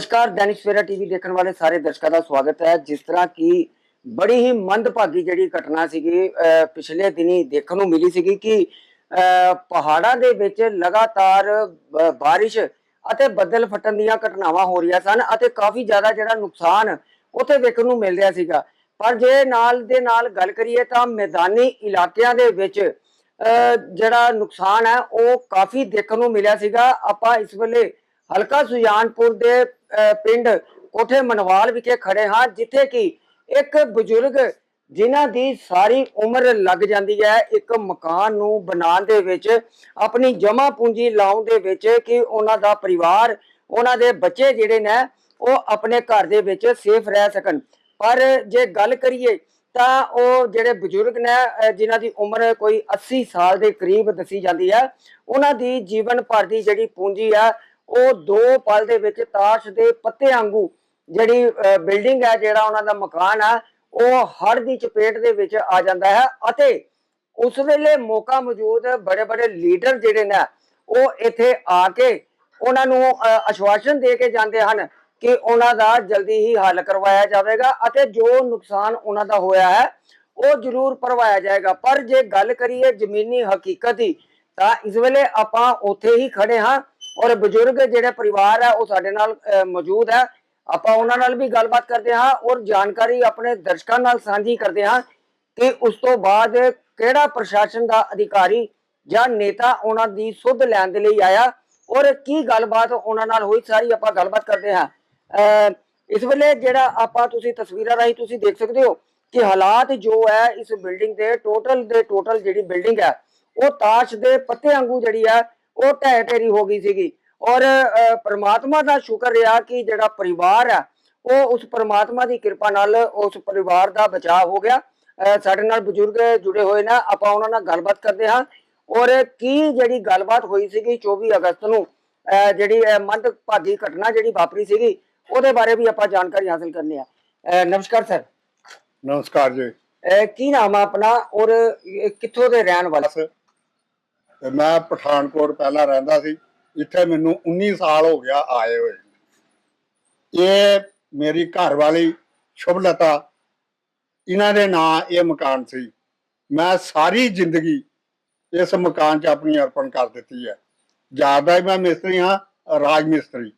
ਨਮਸਕਾਰ, ਦੈਨਿਕ ਸਵੇਰਾ ਟੀਵੀ ਦੇਖਣ ਵਾਲੇ ਸਾਰੇ ਦਰਸ਼ਕਾਂ ਦਾ ਸਵਾਗਤ ਹੈ। ਜਿਸ ਤਰ੍ਹਾਂ ਕਿ ਬੜੀ ਹੀ ਮੰਦਭਾਗੀ ਜਿਹੜੀ ਘਟਨਾ ਸੀਗੀ ਪਿਛਲੇ ਦਿਨੀ ਦੇਖਣ ਨੂੰ ਮਿਲੀ ਸੀਗੀ ਕਿ ਪਹਾੜਾਂ ਦੇ ਵਿੱਚ ਲਗਾਤਾਰ ਬ- ਅਤੇ ਬੱਦਲ ਫਟਣ ਦੀਆਂ ਘਟਨਾਵਾਂ ਹੋ ਰਹੀਆਂ ਸਨ ਅਤੇ ਕਾਫੀ ਜ਼ਿਆਦਾ ਜਿਹੜਾ ਨੁਕਸਾਨ ਉੱਥੇ ਦੇਖਣ ਨੂੰ ਮਿਲ ਰਿਹਾ ਸੀਗਾ। ਪਰ ਜੇ ਨਾਲ ਦੇ ਨਾਲ ਗੱਲ ਕਰੀਏ ਤਾਂ ਮੈਦਾਨੀ ਇਲਾਕਿਆਂ ਦੇ ਵਿੱਚ, ਅਹ ਜਿਹੜਾ ਨੁਕਸਾਨ ਹੈ, ਉਹ ਕਾਫੀ ਦੇਖਣ ਨੂੰ ਮਿਲਿਆ ਸੀਗਾ। ਆਪਾਂ ਇਸ ਵੇਲੇ ਹਲਕਾ ਸੁਜਾਨਪੁਰ ਦੇ ਪਿੰਡ ਕੋਠੇ ਮਨਵਾਲ ਵਿਖੇ ਖੜੇ ਹਾਂ, ਜਿੱਥੇ ਕਿ ਇੱਕ ਬਜ਼ੁਰਗ ਜਿਨ੍ਹਾਂ ਦੀ ਸਾਰੀ ਉਮਰ ਲੱਗ ਜਾਂਦੀ ਹੈ, ਇੱਕ ਮਕਾਨ ਨੂੰ ਬਣਾਉਣ ਦੇ ਵਿੱਚ, ਆਪਣੀ ਜਮਾ ਪੂੰਜੀ ਲਾਉਣ ਦੇ ਵਿੱਚ ਕਿ ਉਹਨਾਂ ਦਾ ਪਰਿਵਾਰ, ਉਹਨਾਂ ਦੇ ਬੱਚੇ ਜਿਹੜੇ ਨੇ, ਉਹ ਆਪਣੇ ਘਰ ਦੇ ਵਿੱਚ ਸੇਫ ਰਹਿ ਸਕਣ। ਪਰ ਜੇ ਗੱਲ ਕਰੀਏ ਤਾਂ ਉਹ ਜਿਹੜੇ ਬਜ਼ੁਰਗ ਨੇ, ਅਹ, ਜਿਨ੍ਹਾਂ ਦੀ ਉਮਰ ਕੋਈ 80 ਸਾਲ ਦੇ ਕਰੀਬ ਦੱਸੀ ਜਾਂਦੀ ਹੈ, ਉਹਨਾਂ ਦੀ ਜੀਵਨ ਭਰ ਦੀ ਜਿਹੜੀ ਪੂੰਜੀ ਹੈ ਉਹ ਦੋ ਪਲ ਦੇ ਵਿੱਚ ਤਾਸ਼ ਦੇ ਪੱਤੇ ਵਾਂਗੂ ਜਿਹੜੀ ਬਿਲਡਿੰਗ ਹੈ ਜਿਹੜਾ ਉਹਨਾਂ ਦਾ ਮਕਾਨ ਹੈ ਉਹ ਹੜ੍ਹ ਦੀ ਚਪੇਟ ਦੇ ਵਿੱਚ ਆ ਜਾਂਦਾ ਹੈ ਅਤੇ ਉਸ ਵੇਲੇ ਮੌਕਾ ਮੌਜੂਦ ਬੜੇ ਬੜੇ ਲੀਡਰ ਜਿਹੜੇ ਨੇ ਉਹ ਇੱਥੇ ਆ ਕੇ ਉਹਨਾਂ ਨੂੰ ਅਹ, ਦੇ ਕੇ ਜਾਂਦੇ ਹਨ ਕਿ ਉਹਨਾਂ ਦਾ ਜਲਦੀ ਹੀ ਹੱਲ ਕਰਵਾਇਆ ਜਾਵੇਗਾ ਅਤੇ ਜੋ ਨੁਕਸਾਨ ਉਹਨਾਂ ਦਾ ਹੋਇਆ ਹੈ ਉਹ ਜ਼ਰੂਰ ਭਰਵਾਇਆ ਜਾਏਗਾ। ਪਰ ਜੇ ਗੱਲ ਕਰੀਏ ਜ਼ਮੀਨੀ ਹਕੀਕਤ ਦੀ ਤਾਂ ਇਸ ਵੇਲੇ ਆਪਾਂ ਉੱਥੇ ਹੀ ਖੜੇ ਹਾਂ ਔਰ ਬਜ਼ੁਰਗ ਜਿਹੜੇ ਪਰਿਵਾਰ ਹੈ ਉਹ ਸਾਡੇ ਨਾਲ ਮੌਜੂਦ ਹੈ ਆਪਾਂ ਉਹਨਾਂ ਨਾਲ ਵੀ ਗੱਲਬਾਤ ਕਰਦੇ ਹਾਂ ਔਰ ਜਾਣਕਾਰੀ ਆਪਣੇ ਦਰਸ਼ਕਾਂ ਨਾਲ ਸਾਂਝੀ ਕਰਦੇ ਹਾਂ ਕਿ ਉਸ ਤੋਂ ਬਾਅਦ ਕਿਹੜਾ ਪ੍ਰਸ਼ਾਸਨ ਦਾ ਅਧਿਕਾਰੀ ਜਾਂ ਨੇਤਾ ਉਹਨਾਂ ਦੀ ਸੁੱਧ ਲੈਣ ਦੇ ਲਈ ਆਇਆ ਔਰ ਕੀ ਗੱਲਬਾਤ ਉਹਨਾਂ ਨਾਲ ਹੋਈ, ਸਾਰੀ ਆਪਾਂ ਗੱਲਬਾਤ ਕਰਦੇ ਹਾਂ। ਅਹ, ਇਸ ਵੇਲੇ ਜਿਹੜਾ ਆਪਾਂ ਤੁਸੀਂ ਤਸਵੀਰਾਂ ਰਾਹੀਂ ਤੁਸੀਂ ਦੇਖ ਸਕਦੇ ਹੋ ਕਿ ਹਾਲਾਤ ਜੋ ਹੈ ਇਸ ਬਿਲਡਿੰਗ ਦੇ, ਟੋਟਲ ਦੇ, ਟੋਟਲ ਜਿਹੜੀ ਬਿਲਡਿੰਗ ਹੈ, ਉਹ ਤਾਸ਼ ਦੇ ਪੱਤੇ ਵਾਂਗੂ ਜਿਹੜੀ ਹੈ ਉਹ ਢਹਿ ਢੇਰੀ ਹੋ ਗਈ ਸੀਗੀ। ਔਰ ਪ੍ਰਮਾਤਮਾ ਦਾ ਸ਼ੁਕਰ ਰਿਹਾ ਕਿ ਜਿਹੜਾ ਪਰਿਵਾਰ ਹੈ ਉਹ ਉਸ ਪ੍ਰਮਾਤਮਾ ਦੀ ਕਿਰਪਾ ਨਾਲ ਉਸ ਪਰਿਵਾਰ ਦਾ ਬਚਾਅ ਹੋ ਗਿਆ। ਸਾਡੇ ਨਾਲ ਬਜ਼ੁਰਗ ਜੁੜੇ ਹੋਏ ਨੇ ਆਪਾਂ ਉਹਨਾਂ ਨਾਲ ਗੱਲਬਾਤ ਕਰਦੇ ਹਾਂ। ਔਰ ਕੀ ਜਿਹੜੀ ਗੱਲਬਾਤ ਹੋਈ ਸੀਗੀ 24 ਅਗਸਤ ਨੂੰ ਜਿਹੜੀ ਅਹ, ਮੰਦਭਾਗੀ ਘਟਨਾ ਜਿਹੜੀ ਵਾਪਰੀ ਸੀਗੀ ਉਹਦੇ ਬਾਰੇ ਵੀ ਆਪਾਂ ਜਾਣਕਾਰੀ ਹਾਸਲ ਕਰਨੀ ਆ। ਨਮਸਕਾਰ ਸਰ। ਨਮਸਕਾਰ ਜੀ। ਕੀ ਨਾਮ ਆ ਆਪਣਾ? ਔਰ ਕਿੱਥੋਂ ਦੇ ਰਹਿਣ ਵਾਲੇ? ਤੇ ਮੈਂ ਪਠਾਨਕੋਟ ਪਹਿਲਾਂ ਰਹਿੰਦਾ ਸੀ ਇੱਥੇ ਮੈਨੂੰ 19 ਸਾਲ ਹੋ ਗਿਆ ਆਏ ਹੋਏ। ਇਹ ਮੇਰੀ ਘਰ ਵਾਲੀ ਸ਼ੁਭਲਤਾ, ਇਹਨਾਂ ਦੇ ਨਾਂ ਇਹ ਮਕਾਨ ਸੀ। ਮੈਂ ਸਾਰੀ ਜ਼ਿੰਦਗੀ ਇਸ ਮਕਾਨ 'ਚ ਆਪਣੀ ਅਰਪਣ ਕਰ ਦਿੱਤੀ ਹੈ। ਜ਼ਿਆਦਾ ਮੈਂ ਮਿਸਤਰੀ ਹਾਂ, ਰਾਜ ਮਿਸਤਰੀ।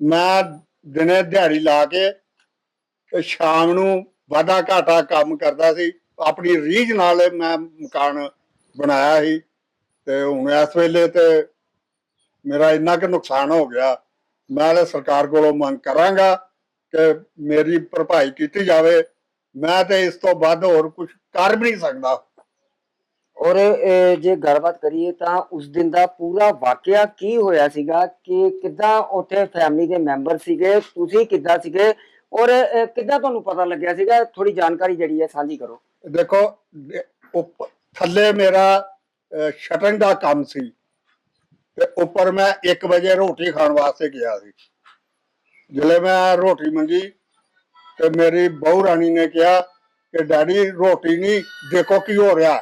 ਮੈਂ ਦਿਨੇ ਦਿਹਾੜੀ ਲਾ ਕੇ ਤੇ ਸ਼ਾਮ ਨੂੰ ਵਾਧਾ ਘਾਟਾ ਕੰਮ ਕਰਦਾ ਸੀ। ਆਪਣੀ ਰੀਝ ਨਾਲ ਮੈਂ ਮਕਾਨ ਬਣਾਇਆ ਸੀ। ਤੇ ਹੁਣ ਇਸ ਵੇਲੇ ਤੇ ਮੇਰਾ ਇੰਨਾ ਕੁ ਨੁਕਸਾਨ ਹੋ ਗਿਆ ਮੈਂ ਤਾਂ ਸਰਕਾਰ ਕੋਲੋਂ ਮੰਗ ਕਰਾਂਗਾ ਕਿ ਮੇਰੀ ਭਰਪਾਈ ਕੀਤੀ ਜਾਵੇ। ਮੈਂ ਤੇ ਇਸ ਤੋਂ ਵੱਧ ਹੋਰ ਕੁਝ ਕਰ ਵੀ ਨਹੀਂ ਸਕਦਾ। ਔਰ ਜੇ ਗੱਲਬਾਤ ਕਰੀਏ ਤਾਂ ਉਸ ਦਿਨ ਦਾ ਪੂਰਾ ਵਾਕਿਆ ਕੀ ਹੋਇਆ ਸੀਗਾ ਕਿ ਕਿੱਦਾਂ ਉੱਥੇ ਫੈਮਿਲੀ ਦੇ ਮੈਂਬਰ ਸੀਗੇ ਤੁਸੀਂ ਕਿੱਦਾਂ ਸੀਗੇ? ਔਰ ਕਿੱਦਾਂ ਤੁਹਾਨੂੰ ਪਤਾ ਲੱਗਿਆ ਸੀਗਾ? ਥੋੜੀ ਜਾਣਕਾਰੀ ਜਿਹੜੀ ਹੈ ਸਾਂਝੀ ਕਰੋ। ਦੇਖੋ ਥੱਲੇ ਮੇਰਾ ਸ਼ਟਰਿੰਗ ਦਾ ਕੰਮ ਸੀ। ਤੇ ਉੱਪਰ ਮੈਂ 1 ਵਜੇ ਰੋਟੀ ਖਾਣ ਵਾਸਤੇ ਗਿਆ ਸੀ। ਜਦੋਂ ਮੈਂ ਰੋਟੀ ਮੰਗੀ ਤੇ ਮੇਰੀ ਬਹੂ ਰਾਣੀ ਨੇ ਕਿਹਾ ਕਿ ਡੈਡੀ ਰੋਟੀ ਨਹੀਂ, ਦੇਖੋ ਕੀ ਹੋ ਰਿਹਾ।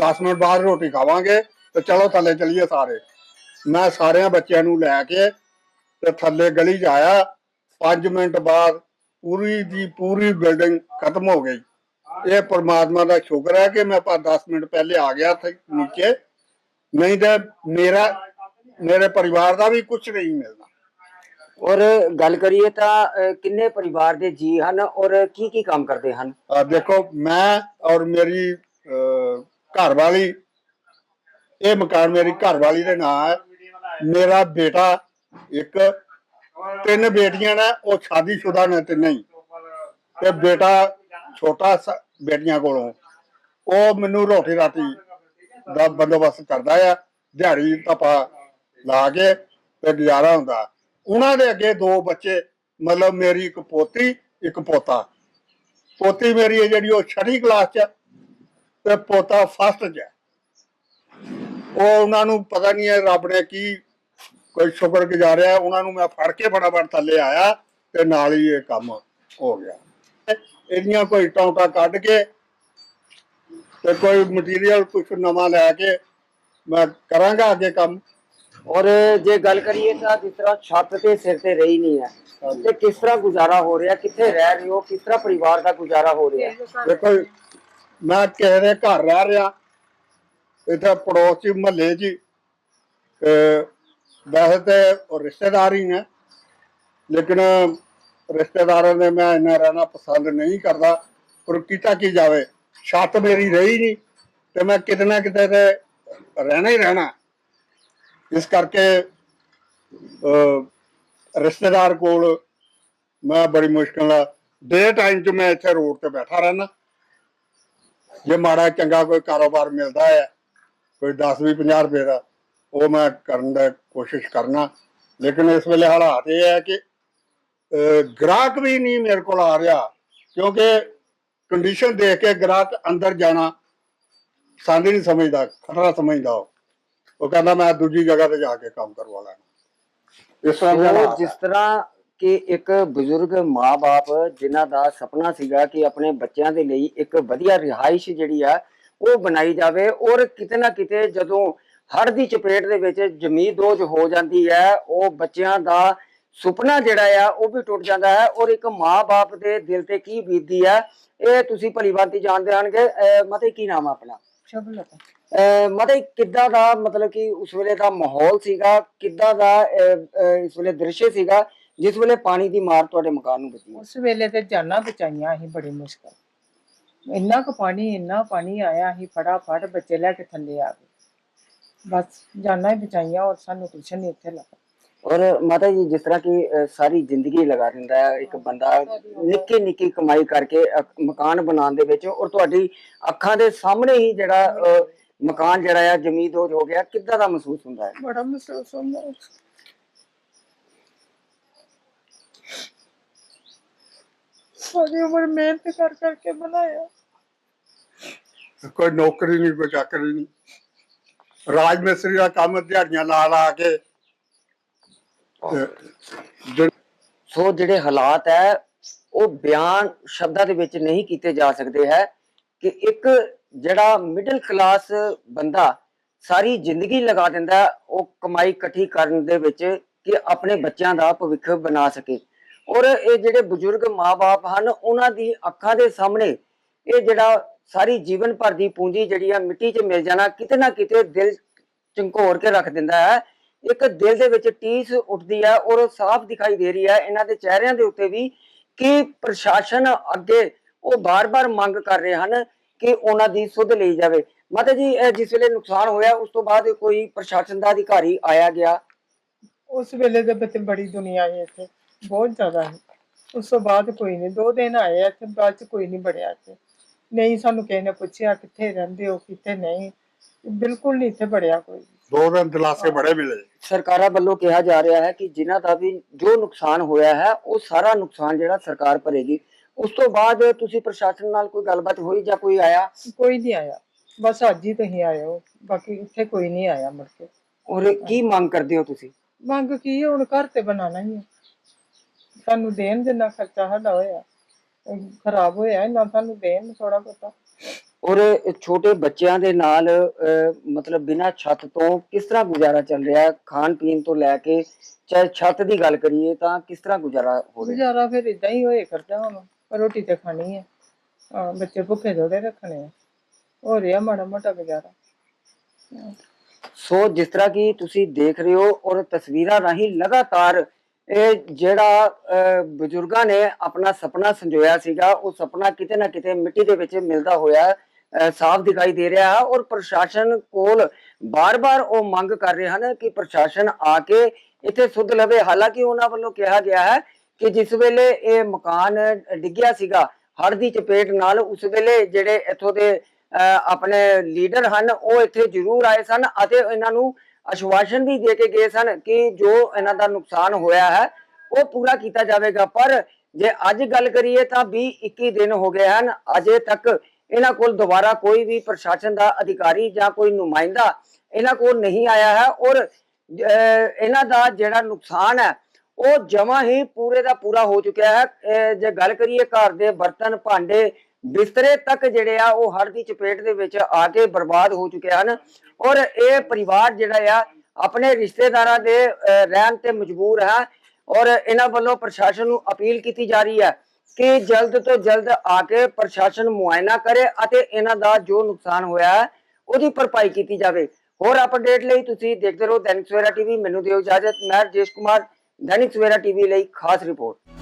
10 ਮਿੰਟ ਬਾਅਦ ਰੋਟੀ ਖਾਵਾਂਗੇ ਤੇ ਚਲੋ ਥੱਲੇ ਚਲੀਏ ਸਾਰੇ। ਮੈਂ ਸਾਰਿਆਂ ਬੱਚਿਆਂ ਨੂੰ ਲੈ ਕੇ ਤੇ ਥੱਲੇ ਗਲੀ 'ਚ ਆਇਆ। 5 ਮਿੰਟ ਬਾਅਦ ਪੂਰੀ ਦੀ ਪੂਰੀ ਬਿਲਡਿੰਗ ਖਤਮ ਹੋ ਗਈ। ਇਹ ਪਰਮਾਤਮਾ ਦਾ ਸ਼ੁਕਰ ਹੈ ਕਿ ਮੈਂ ਪਰ 10 ਮਿੰਟ ਪਹਿਲੇ ਆ ਗਿਆ ਸੀ ਨੀਚੇ। ਨਹੀਂ ਤਾਂ ਮੇਰਾ ਮੇਰੇ ਪਰਿਵਾਰ ਦਾ ਵੀ ਕੁਝ ਨਹੀਂ ਮਿਲਣਾ ਔਰ ਗੱਲ ਕਰੀਏ ਤਾਂ ਕਿੰਨੇ ਪਰਿਵਾਰ ਦੇ ਜੀ ਹਨ ਔਰ ਕੀ ਕੀ ਕੰਮ ਕਰਦੇ ਹਨ? ਆ ਦੇਖੋ ਮੈਂ ਔਰ ਮੇਰੀ ਘਰ ਵਾਲੀ ਇਹ ਮਕਾਨ ਮੇਰੀ ਘਰ ਵਾਲੀ ਦੇ ਨਾਂ ਹੈ। ਮੇਰਾ ਬੇਟਾ ਇੱਕ ਤਿੰਨ ਬੇਟੀਆਂ ਨੇ ਉਹ ਸ਼ਾਦੀशुदा ਨੇ ਤਿੰਨੇ ਹੀ ਤੇ ਬੇਟਾ ਛੋਟਾ ਬੇਟੀਆਂ ਕੋਲੋਂ, ਉਹ ਮੈਨੂੰ ਰੋਟੀ ਰਾਟੀ ਦਾ ਬੰਦੋਬਸਤ ਕਰਦਾ ਆ, ਦਿਹਾੜੀ ਤਪਾ ਲਾ ਕੇ ਤੇ ਗੁਜ਼ਾਰਾ ਹੁੰਦਾ। ਉਹਨਾਂ ਦੇ ਅੱਗੇ ਦੋ ਬੱਚੇ, ਮਤਲਬ ਮੇਰੀ ਇੱਕ ਪੋਤੀ, ਇੱਕ ਪੋਤਾ। ਪੋਤੀ ਮੇਰੀ ਹੈ ਜਿਹੜੀ ਉਹ ਛठी ਕਲਾਸ ਚ ਤੇ ਪੋਤਾ ਫਸਟ ਚ ਉਹ ਉਹਨਾਂ ਨੂੰ ਪਤਾ ਨਹੀਂ ਹੈ ਰੱਬ ਨੇ ਕੀ, ਕੋਈ ਸ਼ੁਕਰ ਗੁਜ਼ਾਰਿਆ ਉਹਨਾਂ ਨੂੰ ਮੈਂ ਫੜ ਕੇ ਫਟਾਫਟ ਥੱਲੇ ਆਇਆ ਤੇ ਨਾਲ ਹੀ ਇਹ ਕੰਮ ਹੋ ਗਿਆ। ਇਹਦੀਆਂ ਕੋਈ ਟੌਂਟਾ ਕੱਢ ਕੇ ਤੇ ਕੋਈ ਮਟੀਰੀਅਲ ਕੁਝ ਨਵਾਂ ਲੈ ਕੇ ਮੈਂ ਕਰਾਂਗਾ ਅੱਗੇ ਕੰਮ ਔਰ ਜੇ ਗੱਲ ਕਰੀਏ ਤਾਂ ਜਿਸ ਤਰ੍ਹਾਂ ਛੱਤ ਤੇ ਸਿਰ ਤੇ ਰਹੀ ਨਹੀਂ ਹੈ ਤੇ ਕਿਸ ਤਰ੍ਹਾਂ ਗੁਜ਼ਾਰਾ ਹੋ ਰਿਹਾ ਕਿੱਥੇ ਰਹਿ ਰਹੇ ਹੋ ਕਿਸ ਤਰ੍ਹਾਂ ਪਰਿਵਾਰ ਦਾ ਗੁਜ਼ਾਰਾ ਹੋ ਰਿਹਾ? ਦੇਖੋ ਜੀ, ਮੈਂ ਕਿਸੇ ਦੇ ਘਰ ਰਹਿ ਰਿਹਾ ਇੱਥੇ ਪੜੋਸੀ ਮਹੱਲੇ 'ਚ ਹੀ, ਤੇ ਵੈਸੇ ਤੇ ਰਿਸ਼ਤੇਦਾਰ ਹੀ ਨੇ ਲੇਕਿਨ ਰਿਸ਼ਤੇਦਾਰਾਂ ਦੇ ਮੈਂ ਇੰਨਾ ਰਹਿਣਾ ਪਸੰਦ ਨਹੀਂ ਕਰਦਾ, ਪਰ ਕੀਤਾ ਕੀ ਜਾਵੇ? ਛੱਤ ਮੇਰੀ ਰਹੀ ਨਹੀਂ ਤੇ ਮੈਂ ਕਿਤੇ ਨਾ ਕਿਤੇ ਤੇ ਰਹਿਣਾ ਹੀ ਰਹਿਣਾ। ਇਸ ਕਰਕੇ ਰਿਸ਼ਤੇਦਾਰ ਕੋਲ ਮੈਂ ਬੜੀ ਮੁਸ਼ਕਲ ਨਾਲ ਡੇ ਟਾਈਮ 'ਚ ਮੈਂ ਇੱਥੇ ਰੋਡ ਤੇ ਬੈਠਾ ਰਹਿਣਾ ਜੇ ਮਾੜਾ ਚੰਗਾ ਕੋਈ ਕਾਰੋਬਾਰ ਮਿਲਦਾ ਹੈ, ਕੋਈ 10 ਵੀ 50 ਰੁਪਏ ਦਾ, ਉਹ ਮੈਂ ਕਰਨ ਦਾ ਕੋਸ਼ਿਸ਼ ਕਰਨਾ। ਲੇਕਿਨ ਇਸ ਵੇਲੇ ਹਾਲਾਤ ਇਹ ਹੈ ਕਿ ਗ੍ਰਾਹਕ ਵੀ ਨਹੀਂ ਮੇਰੇ ਕੋਲ ਆ ਰਿਹਾ ਕਿਉਂਕਿ ਕੰਡੀਸ਼ਨ ਦੇਖ ਕੇ ਗ੍ਰਾਹਕ ਅੰਦਰ ਜਾਣਾ ਸੰਦ ਨਹੀਂ ਸਮਝਦਾ ਖਤਰਾ ਸਮਝਦਾ ਉਹ ਕਹਿੰਦਾ ਮੈਂ ਦੂਜੀ ਜਗ੍ਹਾ ਤੇ ਜਾ ਕੇ ਕੰਮ ਕਰਵਾ ਲੈਣਾ ਇਸ ਤਰ੍ਹਾਂ ਜਿਸ। ਤਰ੍ਹਾਂ ਕਿ ਇੱਕ ਬਜ਼ੁਰਗ ਮਾਪੇ ਜਿਨ੍ਹਾਂ ਦਾ ਸੁਪਨਾ ਸੀਗਾ ਕਿ ਆਪਣੇ ਬੱਚਿਆਂ ਦੇ ਲਈ ਇੱਕ ਵਧੀਆ ਰਿਹਾਇਸ਼ ਜਿਹੜੀ ਆ ਉਹ ਬਣਾਈ ਜਾਵੇ ਔਰ ਕਿਤੇ ਨਾ ਕਿਤੇ ਜਦੋਂ ਹੜ੍ਹ ਦੀ ਚਪੇਟ ਦੇ ਵਿੱਚ ਜ਼ਮੀਨ ਦੋਜ ਹੋ ਜਾਂਦੀ ਹੈ ਉਹ ਬੱਚਿਆਂ ਦਾ ਸੁਪਨਾ ਜਿਹੜਾ ਆ ਉਹ ਵੀ ਟੁੱਟ ਜਾਂਦਾ ਹੈ ਔਰ ਇੱਕ ਮਾਪੇ ਦੇ ਦਿਲ ਤੇ ਕੀ ਬੀਤਦੀ ਹੈ ਇਹ ਤੁਸੀਂ ਭਲੀ ਭਾਂਤੀ ਜਾਣਦੇ ਹੋਣਗੇ ਮਤੇ ਕੀ ਨਾਮ ਆ ਆਪਣਾ? ਸ਼ਬਲਤ ਮਤਲਬ ਕਿੱਦਾਂ ਦਾ ਮਤਲਬ ਕਿ ਉਸ ਵੇਲੇ ਦਾ ਮਾਹੌਲ ਸੀਗਾ ਕਿੱਦਾਂ ਦਾ ਇਸ ਵੇਲੇ ਦ੍ਰਿਸ਼ ਸੀਗਾ ਜਿਸ ਵੇਲੇ ਪਾਣੀ ਦੀ ਮਾਰ ਤੁਹਾਡੇ ਮਕਾਨ ਨੂੰ ਵੱਜੀ ਉਸ ਵੇਲੇ ਤੇ ਜਾਨਾਂ ਬਚਾਈਆਂ ਅਸੀਂ ਬੜੀ ਮੁਸ਼ਕਲ। ਇੰਨਾ ਕੁ ਪਾਣੀ ਇੰਨਾ ਪਾਣੀ ਆਇਆ ਅਸੀਂ ਫਟਾਫਟ ਬੱਚੇ ਲੈ ਕੇ ਥੱਲੇ ਆ ਗਏ। ਬਸ ਜਾਨਾਂ ਹੀ ਬਚਾਈਆਂ ਔਰ ਸਾਨੂੰ ਕੁਛ ਨਹੀਂ ਇੱਥੇ ਲੱਗਾ ਔਰ ਮਾਤਾ ਜੀ ਜਿਸ ਤਰ੍ਹਾਂ ਕਿ ਸਾਰੀ ਜ਼ਿੰਦਗੀ ਲਗਾ ਦਿੰਦਾ ਹੈ ਇੱਕ ਬੰਦਾ ਨਿੱਕੀ ਨਿੱਕੀ ਕਮਾਈ ਕਰਕੇ ਮਕਾਨ ਬਣਾਉਣ ਦੇ ਵਿੱਚ ਔਰ ਤੁਹਾਡੀ ਅੱਖਾਂ ਦੇ ਸਾਹਮਣੇ ਹੀ ਜਿਹੜਾ ਮਕਾਨ ਜਿਹੜਾ ਆ ਜ਼ਮੀਨਦੋਜ਼ ਹੋ ਗਿਆ ਕਿੱਦਾਂ ਦਾ ਮਹਿਸੂਸ ਹੁੰਦਾ ਹੈ? ਬੜਾ ਮਹਿਸੂਸ ਹੁੰਦਾ ਹੈ। ਸਾਰੀ ਉਮਰ ਮਿਹਨਤ ਕਰ ਕਰਕੇ ਬਣਾਇਆ। ਕੋਈ ਨੌਕਰੀ ਨਹੀਂ ਕੋਈ ਚਾਕਰੀ ਨਹੀਂ। ਰਾਜ ਮਿਸਤਰੀ ਦਾ ਕੰਮ ਦਿਹਾੜੀਆਂ ਲਾ ਲਾ ਕੇ ਸੋ ਜਿਹੜੇ ਹਾਲਾਤ ਹੈ, ਉਹ ਬਿਆਨ ਸ਼ਬਦਾਂ ਦੇ ਵਿੱਚ ਨਹੀਂ ਕੀਤੇ ਜਾ ਸਕਦੇ ਹੈ ਕਿ ਇੱਕ ਜਿਹੜਾ ਮਿਡਲ ਕਲਾਸ ਬੰਦਾ ਸਾਰੀ ਜ਼ਿੰਦਗੀ ਲਗਾ ਦਿੰਦਾ, ਉਹ ਕਮਾਈ ਇਕੱਠੀ ਕਰਨ ਦੇ ਵਿੱਚ ਕਿ ਆਪਣੇ ਬੱਚਿਆਂ ਦਾ ਭਵਿੱਖ ਬਣਾ ਸਕੇ। ਔਰ ਇਹ ਜਿਹੜੇ ਬਜ਼ੁਰਗ ਮਾਪੇ ਹਨ, ਉਹਨਾਂ ਦੀ ਅੱਖਾਂ ਦੇ ਸਾਹਮਣੇ ਇਹ ਜਿਹੜਾ ਸਾਰੀ ਜੀਵਨ ਭਰ ਦੀ ਪੂੰਜੀ ਜਿਹੜੀ ਆ ਮਿੱਟੀ 'ਚ ਮਿਲ ਜਾਣਾ ਕਿਤੇ ਨਾ ਕਿਤੇ ਦਿਲ ਝੰਕੋਰ ਕੇ ਰੱਖ ਦਿੰਦਾ ਹੈ। ਇੱਕ ਦਿਲ ਦੇ ਵਿੱਚ ਟੀਸ ਉੱਠਦੀ ਹੈ ਔਰ ਸਾਫ਼ ਦਿਖਾਈ ਦੇ ਰਹੀ ਹੈ ਇਹਨਾਂ ਦੇ ਚਿਹਰਿਆਂ ਦੇ ਉੱਤੇ ਵੀ ਕਿ ਪ੍ਰਸ਼ਾਸਨ ਅੱਗੇ ਉਹ ਬਾਰ-ਬਾਰ ਮੰਗ ਕਰ ਰਹੇ ਹਨ ਕਿ ਉਹਨਾਂ ਦੀ ਸੁਧ ਲਈ ਜਾਵੇ। ਮਾਤਾ ਜੀ ਜਿਸ ਵੇਲੇ ਨੁਕਸਾਨ ਹੋਇਆ, ਉਸ ਤੋਂ ਬਾਅਦ ਕੋਈ ਪ੍ਰਸ਼ਾਸਨ ਦਾ ਅਧਿਕਾਰੀ ਆਇਆ ਗਿਆ? ਉਸ ਵੇਲੇ ਦੇ ਬੱਚੇ ਬੜੀ ਦੁਨੀਆ ਹੈ ਇੱਥੇ, ਬਹੁਤ ਜ਼ਿਆਦਾ ਹੈ ਉਸ ਤੋਂ ਬਾਅਦ ਕੋਈ ਨਹੀਂ, ਦੋ ਦਿਨ ਆਏ ਆ ਬਾਅਦ ਚ ਕੋਈ ਨਹੀਂ ਬੜਿਆ ਇੱਥੇ। ਨਹੀਂ ਸਾਨੂੰ ਕਿਸੇ ਨੇ ਪੁੱਛਿਆ ਕਿੱਥੇ ਰਹਿੰਦੇ ਹੋ, ਕਿੱਥੇ ਨਹੀਂ। ਬਿਲਕੁਲ ਨਹੀਂ ਇੱਥੇ ਬੜਿਆ ਕੋਈ ਦੋ ਦਿਨ ਦਿਲਾਸੇ ਬੜੇ ਮਿਲੇ। ਸਰਕਾਰਾਂ ਵੱਲੋਂ ਕਿਹਾ ਜਾ ਰਿਹਾ ਹੈ ਕਿ ਜਿਨ੍ਹਾਂ ਦਾ ਵੀ ਜੋ ਨੁਕਸਾਨ ਹੋਇਆ ਹੈ ਉਹ ਸਾਰਾ ਨੁਕਸਾਨ ਜਿਹੜਾ ਸਰਕਾਰ ਭਰੇਗੀ। ਉਸ ਤੋਂ ਬਾਅਦ ਤੁਸੀਂ ਪ੍ਰਸ਼ਾਸਨ ਨਾਲ ਕੋਈ ਗੱਲਬਾਤ ਹੋਈ ਜਾਂ ਕੋਈ ਆਇਆ? ਕੋਈ ਨਹੀਂ ਆਇਆ। ਬਸ ਅੱਜ ਹੀ ਤੁਸੀਂ ਆਏ ਹੋ। ਬਾਕੀ ਇੱਥੇ ਕੋਈ ਨਹੀਂ ਆਇਆ ਮੁੜ ਕੇ। ਔਰ ਕੀ ਮੰਗ ਕਰਦੇ ਹੋ ਤੁਸੀਂ? ਮੰਗ ਕੀ ਹੈ, ਹੁਣ ਘਰ ਤੇ ਬਣਾਉਣਾ ਹੀ ਹੈ। ਸਾਨੂੰ ਦੇਣ ਜਿੰਨਾ ਖਰਚਾ ਸਾਡਾ ਹੋਇਆ ਖਰਾਬ ਹੋਇਆ ਨਾ ਸਾਨੂੰ ਦੇਣ ਥੋੜਾ ਬਹੁਤਾ। ਔਰ ਛੋਟੇ ਬੱਚਿਆਂ ਦੇ ਨਾਲ ਮਤਲਬ ਬਿਨਾਂ ਛੱਤ ਤੋਂ ਕਿਸ ਤਰ੍ਹਾਂ ਗੁਜ਼ਾਰਾ ਚੱਲ ਰਿਹਾ? ਹੈ ਖਾਣ ਪੀਣ ਤੋਂ ਲੈ ਕੇ ਚਾਹੇ ਛੱਤ ਦੀ ਗੱਲ ਕਰੀਏ ਤਾਂ ਕਿਸ ਤਰ੍ਹਾਂ ਗੁਜ਼ਾਰਾ ਹੋ ਰਿਹਾ? ਗੁਜ਼ਾਰਾ ਫਿਰ ਇਦਾਂ ਹੀ ਹੋਏ ਕਰਦਾ ਹੁਣ। ਪਰ ਰੋਟੀ ਤੇ ਖਾਣੀ ਹੈ ਹਾਂ ਬੱਚੇ ਭੁੱਖੇ ਥੋੜੇ ਰੱਖਣੇ ਆ। ਹੋ ਰਿਹਾ ਮਾੜਾ ਮੋਟਾ ਗੁਜ਼ਾਰਾ। ਸੋ ਜਿਸ ਤਰ੍ਹਾਂ ਕਿ ਤੁਸੀਂ ਦੇਖ ਰਹੇ ਹੋ ਔਰ ਤਸਵੀਰਾਂ ਰਾਹੀਂ ਲਗਾਤਾਰ ਇਹ ਜਿਹੜਾ ਬਜ਼ੁਰਗਾਂ ਨੇ ਆਪਣਾ ਸੁਪਨਾ ਸੰਜੋਇਆ ਸੀਗਾ ਉਹ ਸੁਪਨਾ ਕਿਤੇ ਨਾ ਕਿਤੇ ਮਿੱਟੀ ਦੇ ਵਿੱਚ ਮਿਲਦਾ ਹੋਇਆ ਸਾਫ਼ ਦਿਖਾਈ ਦੇ ਰਿਹਾ ਹੈ ਔਰ ਪ੍ਰਸ਼ਾਸਨ ਕੋਲ ਬਾਰ-ਬਾਰ ਉਹ ਮੰਗ ਕਰ ਰਹੇ ਹਨ ਕਿ ਪ੍ਰਸ਼ਾਸਨ ਆ ਕੇ ਇੱਥੇ ਸੁੱਧ ਲਵੇ। ਹਾਲਾਂਕਿ ਉਹਨਾਂ ਵੱਲੋਂ ਕਿਹਾ ਗਿਆ ਹੈ ਕਿ ਜਿਸ ਵੇਲੇ ਇਹ ਮਕਾਨ ਡਿੱਗਿਆ ਸੀਗਾ, ਹੜ੍ਹ ਦੀ ਚਪੇਟ ਨਾਲ ਉਸ ਵੇਲੇ ਜਿਹੜੇ ਇੱਥੋਂ ਦੇ ਆਪਣੇ ਲੀਡਰ ਹਨ, ਉਹ ਇੱਥੇ ਜ਼ਰੂਰ ਆਏ ਸਨ ਅਤੇ ਇਹਨਾਂ ਨੂੰ ਅਸ਼ਵਾਸਨ ਵੀ ਦੇ ਕੇ ਗਏ ਸਨ ਕਿ ਜੋ ਇਹਨਾਂ ਦਾ ਨੁਕਸਾਨ ਹੋਇਆ ਹੈ, ਉਹ ਪੂਰਾ ਕੀਤਾ ਜਾਵੇਗਾ। ਪਰ ਜੇ ਅੱਜ ਗੱਲ ਕਰੀਏ ਤਾਂ 20 21 ਦਿਨ ਹੋ ਗਏ ਹਨ। ਅਜੇ ਤੱਕ ਇਹਨਾਂ ਕੋਲ ਦੁਬਾਰਾ ਕੋਈ ਵੀ ਪ੍ਰਸ਼ਾਸਨ ਦਾ ਅਧਿਕਾਰੀ ਜਾਂ ਕੋਈ ਨੁਮਾਇੰਦਾ ਇਹਨਾਂ ਕੋਲ ਨਹੀਂ ਆਇਆ ਹੈ ਔਰ ਇਹਨਾਂ ਦਾ ਜਿਹੜਾ ਨੁਕਸਾਨ ਹੈ, ਉਹ ਜਮਾ ਹੀ ਪੂਰੇ ਦਾ ਪੂਰਾ ਹੋ ਚੁੱਕਿਆ ਹੈ। ਜੇ ਗੱਲ ਕਰੀਏ ਘਰ ਦੇ ਬਰਤਨ, ਭਾਂਡੇ, ਬਿਸਤਰੇ ਤੱਕ ਜਿਹੜੇ ਆ, ਉਹ ਹੜ੍ਹ ਦੀ ਚਪੇਟ ਦੇ ਵਿੱਚ ਆ ਕੇ ਬਰਬਾਦ ਹੋ ਚੁੱਕੇ ਹਨ ਔਰ ਇਹ ਪਰਿਵਾਰ ਜਿਹੜਾ ਆ, ਆਪਣੇ ਰਿਸ਼ਤੇਦਾਰਾਂ ਦੇ ਰਹਿਣ ਤੇ ਮਜਬੂਰ ਹੈ ਔਰ ਇਹਨਾਂ ਵੱਲੋਂ ਪ੍ਰਸ਼ਾਸਨ ਨੂੰ ਅਪੀਲ ਕੀਤੀ ਜਾ ਰਹੀ ਹੈ ਕਿ ਜਲਦ ਤੋਂ ਜਲਦ ਆ ਕੇ ਪ੍ਰਸ਼ਾਸਨ ਮੁਆਇਨਾ ਕਰੇ ਅਤੇ ਇਹਨਾਂ ਦਾ ਜੋ ਨੁਕਸਾਨ ਹੋਇਆ ਹੈ, ਉਹਦੀ ਭਰਪਾਈ ਕੀਤੀ ਜਾਵੇ। ਹੋਰ ਅਪਡੇਟ ਲਈ ਤੁਸੀਂ ਦੇਖਦੇ ਰਹੋ ਦੈਨਿਕ ਸਵੇਰਾ ਟੀਵੀ, ਮੈਨੂੰ ਦਿਓ ਇਜਾਜ਼ਤ। ਮੈਂ ਰਜੇਸ਼ ਕੁਮਾਰ, ਦੈਨਿਕ ਸਵੇਰਾ ਟੀਵੀ ਲਈ ਖਾਸ ਰਿਪੋਰਟ।